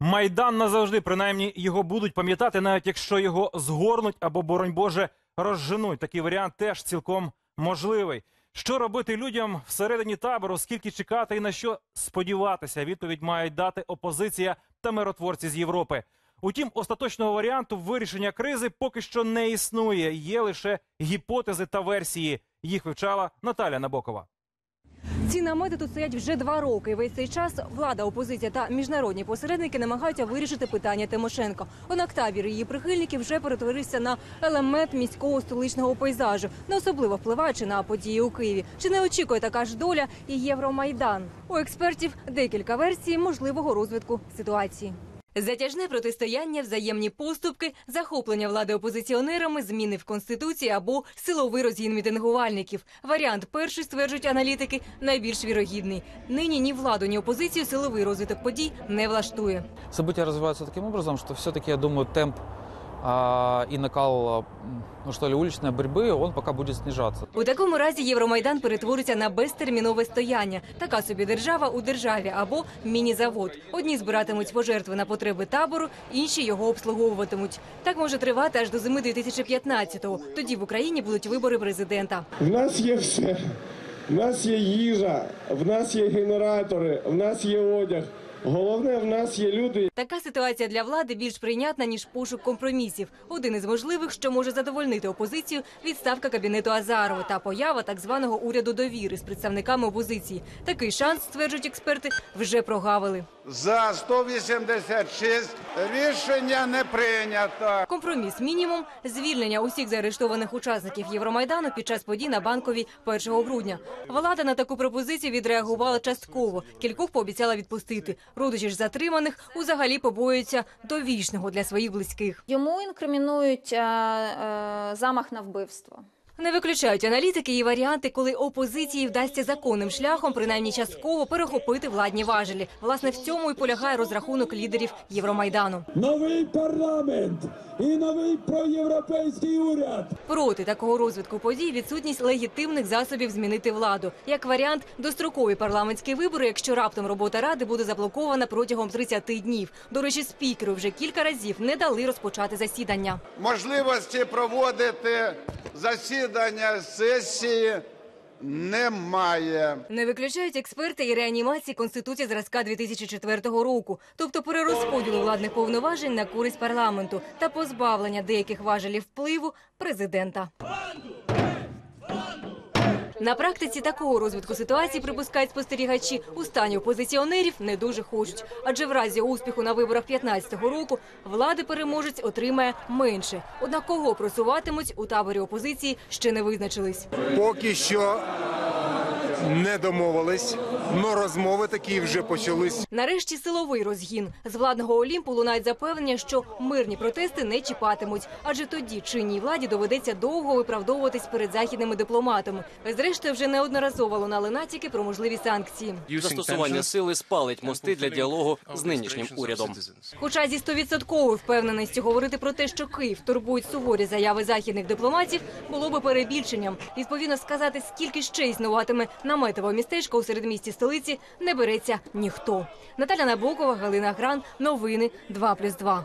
Майдан назавжди, принаймні, його будуть пам'ятати, навіть якщо його згорнуть або, боронь Боже, розженуть. Такий варіант теж цілком можливий. Що робити людям всередині табору, скільки чекати і на що сподіватися? Відповідь мають дати опозиція та миротворці з Європи. Утім, остаточного варіанту вирішення кризи поки що не існує. Є лише гіпотези та версії. Їх вивчала Наталя Набокова. Ці намети тут стоять вже два роки. Весь цей час влада, опозиція та міжнародні посередники намагаються вирішити питання Тимошенко. Однак табір її прихильників вже перетворився на елемент міського столичного пейзажу, не особливо впливаючи на події у Києві. Чи не очікує така ж доля і Євромайдан? У експертів декілька версій можливого розвитку ситуації. Затяжне протистояння, взаємні поступки, захоплення влади опозиціонерами, зміни в конституції або силовий розгін мітингувальників. Варіант перший стверджують аналітики найбільш вірогідний. Нині ні владу, ні опозицію силовий розвиток подій не влаштує. События розвивається таким образом, що все-таки, я думаю, темп и накал, ну что ли, уличной борьбы, он пока будет снижаться. У такому разі Євромайдан перетвориться на безтермінове стояння. Така собі держава у державі або міні-завод. Одні збиратимуть пожертви на потреби табору, інші його обслуговуватимуть. Так може тривати аж до зими 2015-го. Тоді в Україні будуть вибори президента. В нас є все. В нас є їжа, в нас є генератори, в нас є одяг. Головне, в нас є люди, Така ситуація для влади більш прийнятна ніж пошук компромісів. Один із можливих, що може задовольнити опозицію, відставка кабінету Азарова та поява так званого уряду довіри з представниками опозиції. Такий шанс, стверджують експерти, вже прогавили. За 186 рішення не прийнято. Компроміс мінімум звільнення усіх заарештованих учасників Євромайдану під час подій на банковій 1 грудня. Влада на таку пропозицію відреагувала частково. Кількох пообіцяла відпустити. Родичі ж затриманих узагалі побоюються довічного для своїх близьких. Йому інкримінують е, е, замах на вбивство. Не виключають аналітики і варіанти, коли опозиції вдасться законним шляхом, принаймні частково перехопити владні важелі. Власне, в цьому і полягає розрахунок лідерів Євромайдану. новий парламент і новий проєвропейський уряд. Проти такого розвитку подій відсутність легітимних засобів змінити владу. Як варіант, дострокові парламентські вибори, якщо раптом робота ради буде заблокована протягом 30 днів. До речі, спікеру вже кілька разів не дали розпочати засідання. Можливості проводити засідання сесії немає. Не виключають експерти і реанімації Конституції зразка 2004 року, тобто перерозподілу владних повноважень на користь парламенту та позбавлення деяких важелів впливу президента. На практиці такого розвитку ситуації припускають спостерігачі у стані опозиціонерів не дуже хочуть, адже в разі успіху на виборах 15-го року влади переможець отримає менше. Однак кого просуватимуть у таборі опозиції ще не визначились. Поки що не домовились, але розмови такі вже почались. Нарешті силовий розгін з владного Олімпу лунають запевнення, що мирні протести не чіпатимуть, адже тоді чинній владі доведеться довго виправдовуватись перед західними дипломатами. Зрештою, вже неодноразово лунали натяки про можливі санкції. Застосування сили спалить мости для діалогу з нинішнім урядом. Хоча зі стовідсотковою впевненістю говорити про те, що Київ турбують суворі заяви західних дипломатів, було би перебільшенням. Відповідно сказати, скільки ще існуватиме наметове містечко у середмісті столиці, не береться ніхто. Наталя Набокова, Галина Гран. Новини 2+,2.